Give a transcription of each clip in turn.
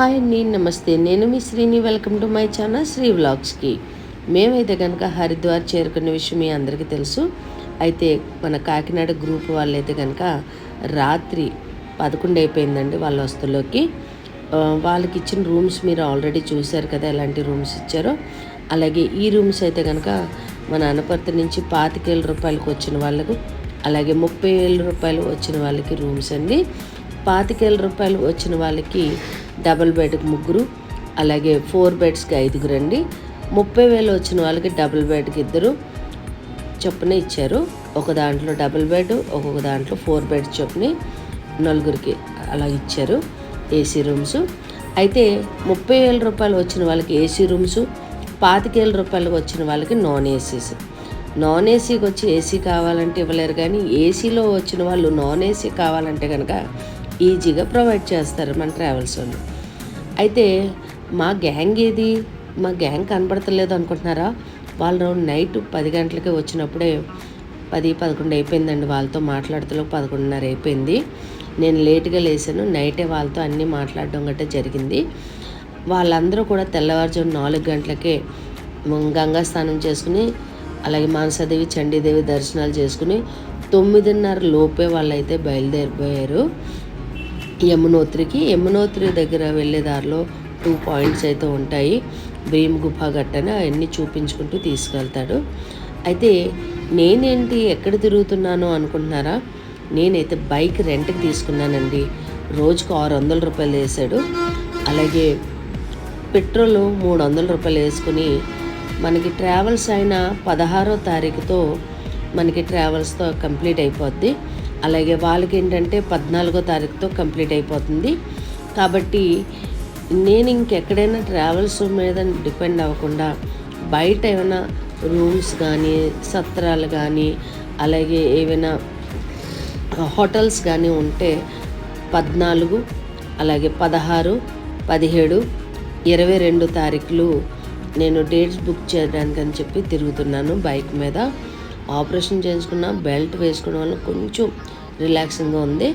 Hi అండి నమస్తే. నేను మీ Srini. Welcome to my channel Sri వ్లాగ్స్కి మేమైతే కనుక హరిద్వార్ చేరుకున్న విషయం మీ అందరికీ తెలుసు. అయితే మన కాకినాడ గ్రూప్ వాళ్ళైతే కనుక రాత్రి పదకొండు అయిపోయిందండి వాళ్ళ వస్తువులోకి. వాళ్ళకి ఇచ్చిన రూమ్స్ మీరు ఆల్రెడీ చూశారు కదా ఎలాంటి రూమ్స్ ఇచ్చారో. అలాగే ఈ రూమ్స్ అయితే కనుక మన అనపర్తి నుంచి పాతికేల రూపాయలకు వచ్చిన వాళ్ళకు అలాగే ముప్పై వేల రూపాయలు వచ్చిన వాళ్ళకి రూమ్స్ అండి. పాతికేల రూపాయలు వచ్చిన వాళ్ళకి డబల్ బెడ్కి ముగ్గురు అలాగే ఫోర్ బెడ్స్కి ఐదుగురు అండి. ముప్పై వేలు వచ్చిన వాళ్ళకి డబుల్ బెడ్కి ఇద్దరు చొప్పున ఇచ్చారు. ఒక దాంట్లో డబుల్ బెడ్ ఒక్కొక్క దాంట్లో ఫోర్ బెడ్ చొప్పున నలుగురికి అలా ఇచ్చారు ఏసీ రూమ్స్. అయితే ముప్పై వేల రూపాయలు వచ్చిన వాళ్ళకి ఏసీ రూమ్స్ పాతికేల రూపాయలకు వచ్చిన వాళ్ళకి నాన్ ఏసీస్. నాన్ ఏసీకి వచ్చి ఏసీ కావాలంటే ఇవ్వలేరు కానీ ఏసీలో వచ్చిన వాళ్ళు నాన్ ఏసీ కావాలంటే కనుక ఈజీగా ప్రొవైడ్ చేస్తారు మన ట్రావెల్స్ వాళ్ళు. అయితే మా గ్యాంగ్ ఏది? మా గ్యాంగ్ కనబడతలేదు అనుకుంటున్నారా? వాళ్ళు నైట్ పది గంటలకి వచ్చినప్పుడే పది పదకొండు అయిపోయిందండి వాళ్ళతో మాట్లాడుతూ పదకొండున్నర అయిపోయింది. నేను లేట్గా లేసాను నైటే వాళ్ళతో అన్నీ మాట్లాడడం గట్రా జరిగింది. వాళ్ళందరూ కూడా తెల్లవారుజాము నాలుగు గంటలకే గంగా స్నానం చేసుకుని అలాగే మానసాదేవి చండీదేవి దర్శనాలు చేసుకుని తొమ్మిదిన్నర లోపే వాళ్ళైతే బయలుదేరిపోయారు. యమునోత్రికి యమునోత్రి దగ్గర వెళ్ళే దారిలో టూ పాయింట్స్ అయితే ఉంటాయి. భీమ్ గుఫా గట్టని అవన్నీ చూపించుకుంటూ తీసుకెళ్తాడు. అయితే నేనేంటి ఎక్కడ తిరుగుతున్నాను అనుకుంటున్నారా? నేనైతే బైక్ రెంట్కి తీసుకున్నానండి. రోజుకు ఆరు వందల రూపాయలు వేసాడు. అలాగే పెట్రోల్ మూడు వందల రూపాయలు వేసుకుని మనకి ట్రావెల్స్ అయిన పదహారో తారీఖుతో మనకి ట్రావెల్స్తో కంప్లీట్ అయిపోద్ది. అలాగే వాళ్ళకి ఏంటంటే పద్నాలుగో తారీఖుతో కంప్లీట్ అయిపోతుంది. కాబట్టి నేను ఇంకెక్కడైనా ట్రావెల్స్ మీద డిపెండ్ అవ్వకుండా బయట ఏమైనా రూమ్స్ కానీ సత్రాలు కానీ అలాగే ఏవైనా హోటల్స్ కానీ ఉంటే పద్నాలుగు అలాగే పదహారు పదిహేడు ఇరవై రెండు తారీఖులు నేను డేట్స్ బుక్ చేయడానికి అని చెప్పి తిరుగుతున్నాను బైక్ మీద. ఆపరేషన్ చేయించుకున్న బెల్ట్ వేసుకోవడం వల్ల కొంచెం రిలాక్సింగ్గా ఉంది.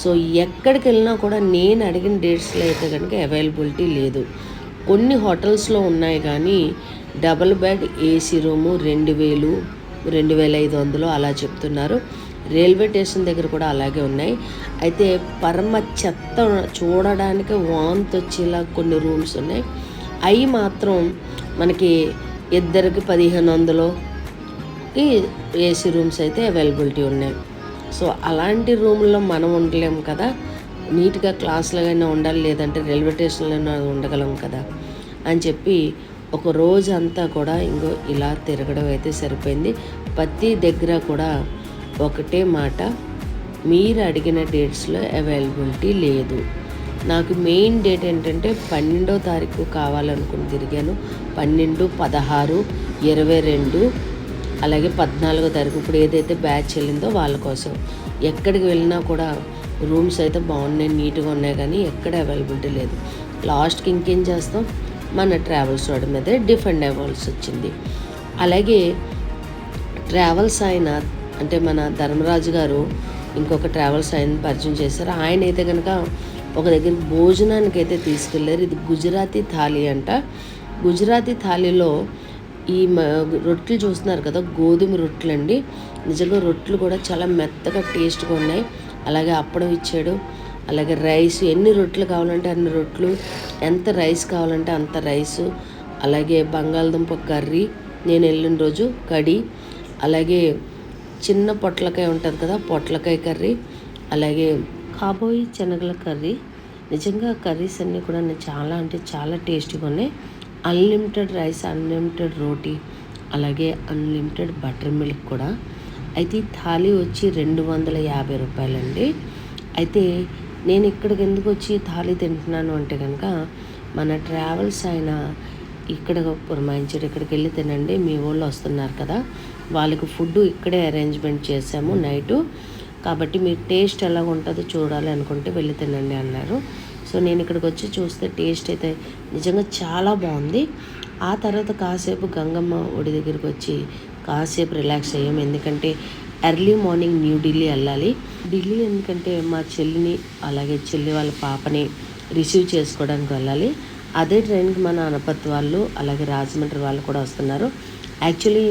సో ఎక్కడికి వెళ్ళినా కూడా నేను అడిగిన డేట్స్లో అయితే కనుక అవైలబిలిటీ లేదు. కొన్ని హోటల్స్లో ఉన్నాయి కానీ డబల్ బెడ్ ఏసీ రూము రెండు వేలు రెండు వేల ఐదు వందలు అలా చెప్తున్నారు. రైల్వే స్టేషన్ దగ్గర కూడా అలాగే ఉన్నాయి. అయితే పరమ చెత్త చూడడానికి వాంత్ వచ్చేలా కొన్ని రూమ్స్ ఉన్నాయి. అవి మాత్రం మనకి ఇద్దరికి పదిహేను వందలుకి ఏసీ రూమ్స్ అయితే అవైలబిలిటీ ఉన్నాయి. సో అలాంటి రూమ్లో మనం ఉండలేము కదా. నీట్గా క్లాస్లోగైనా ఉండాలి లేదంటే రైల్వే స్టేషన్లోనే ఉండగలం కదా అని చెప్పి ఒక రోజు అంతా కూడా ఇంకో ఇలా తిరగడం అయితే సరిపోయింది. ప్రతి దగ్గర కూడా ఒకటే మాట మీరు అడిగిన డేట్స్లో అవైలబిలిటీ లేదు. నాకు మెయిన్ డేట్ ఏంటంటే పన్నెండో తారీఖు కావాలనుకుని తిరిగాను. పన్నెండు పదహారు ఇరవై రెండు అలాగే పద్నాలుగో తారీఖు ఇప్పుడు ఏదైతే బ్యాచ్ వెళ్ళిందో వాళ్ళ కోసం. ఎక్కడికి వెళ్ళినా కూడా రూమ్స్ అయితే బాగున్నాయి నీట్గా ఉన్నాయి కానీ ఎక్కడ అవైలబిలిటీ లేదు. లాస్ట్కి ఇంకేం చేస్తాం? మన ట్రావెల్స్ వాడి మీదే డిఫెండ్ అవ్వాల్సి వచ్చింది. అలాగే ట్రావెల్స్ ఆయన అంటే మన ధర్మరాజు గారు ఇంకొక ట్రావెల్స్ ఆయన పరిచయం చేశారు. ఆయన అయితే కనుక ఒక దగ్గర భోజనానికి అయితే తీసుకెళ్ళారు ఇది గుజరాతీ థాలీ అంట. గుజరాతీ థాలీలో ఈ మ- రొట్టెలు చూస్తున్నారు కదా గోధుమ రొట్టెలు అండి నిజంగా రొట్టెలు కూడా చాలా మెత్తగా టేస్ట్గా ఉన్నాయి. అలాగే అప్పడం ఇచ్చాడు. అలాగే రైస్ ఎన్ని రొట్టెలు కావాలంటే అన్ని రొట్టెలు ఎంత రైస్ కావాలంటే అంత రైసు. అలాగే బంగాళదుంప కర్రీ నేను వెళ్ళిన రోజు కడి అలాగే చిన్న పొట్లకాయ ఉంటుంది కదా పొట్లకాయ కర్రీ. అలాగే కాబోయి శనగల కర్రీ. నిజంగా కర్రీస్ అన్నీ కూడా చాలా అంటే చాలా టేస్టీగా ఉన్నాయి. అన్లిమిటెడ్ రైస్ అన్లిమిటెడ్ రోటీ అలాగే అన్లిమిటెడ్ బటర్ మిల్క్ కూడా. అయితే ఈ థాలీ వచ్చి రెండు వందల యాభై రూపాయలండి. అయితే నేను ఇక్కడికి ఎందుకు వచ్చి థాలీ తింటున్నాను అంటే కనుక మన ట్రావెల్స్ అయిన ఇక్కడ పురమాయించాడు ఇక్కడికి వెళ్ళి తినండి మీ వాళ్ళు వస్తున్నారు కదా. వాళ్ళకి ఫుడ్ ఇక్కడే అరేంజ్మెంట్ చేసాము నైటు. కాబట్టి మీకు టేస్ట్ ఎలా ఉంటుందో చూడాలి అనుకుంటే వెళ్ళి తినండి అన్నారు. సో నేను ఇక్కడికి వచ్చి చూస్తే టేస్ట్ అయితే నిజంగా చాలా బాగుంది. ఆ తర్వాత కాసేపు గంగమ్మ ఒడి దగ్గరికి వచ్చి కాసేపు రిలాక్స్ అయ్యాం ఎందుకంటే ఎర్లీ మార్నింగ్ న్యూ ఢిల్లీ వెళ్ళాలి. ఢిల్లీ ఎందుకంటే మా చెల్లిని అలాగే చెల్లి వాళ్ళ పాపని రిసీవ్ చేసుకోవడానికి వెళ్ళాలి. అదే ట్రైన్కి మన అనపత్ వాళ్ళు అలాగే రాజమండ్రి వాళ్ళు కూడా వస్తున్నారు. యాక్చువల్లీ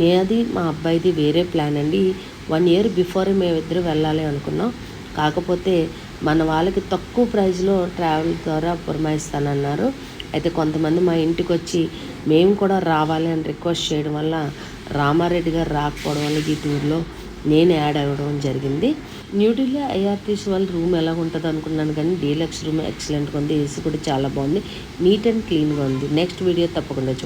నేది మా అబ్బాయిది వేరే ప్లాన్ అండి. వన్ ఇయర్ బిఫోర్ మేమిద్దరు వెళ్ళాలి అనుకున్నాం. కాకపోతే మన వాళ్ళకి తక్కువ ప్రైస్లో ట్రావెల్ ద్వారా పురమాయిస్తానన్నారు. అయితే కొంతమంది మా ఇంటికి వచ్చి మేము కూడా రావాలి అని రిక్వెస్ట్ చేయడం వల్ల రామారెడ్డి గారు రాకపోవడం వల్ల ఈ టూర్లో నేను యాడ్ అవ్వడం జరిగింది. న్యూఢిల్లీ ఐఆర్టీసీ వాళ్ళ రూమ్ ఎలా ఉంటుంది అనుకున్నాను కానీ డీలక్స్ రూమ్ ఎక్సలెంట్గా ఉంది. ఏసీ కూడా చాలా బాగుంది. నీట్ అండ్ క్లీన్గా ఉంది. నెక్స్ట్ వీడియో తప్పకుండా చూ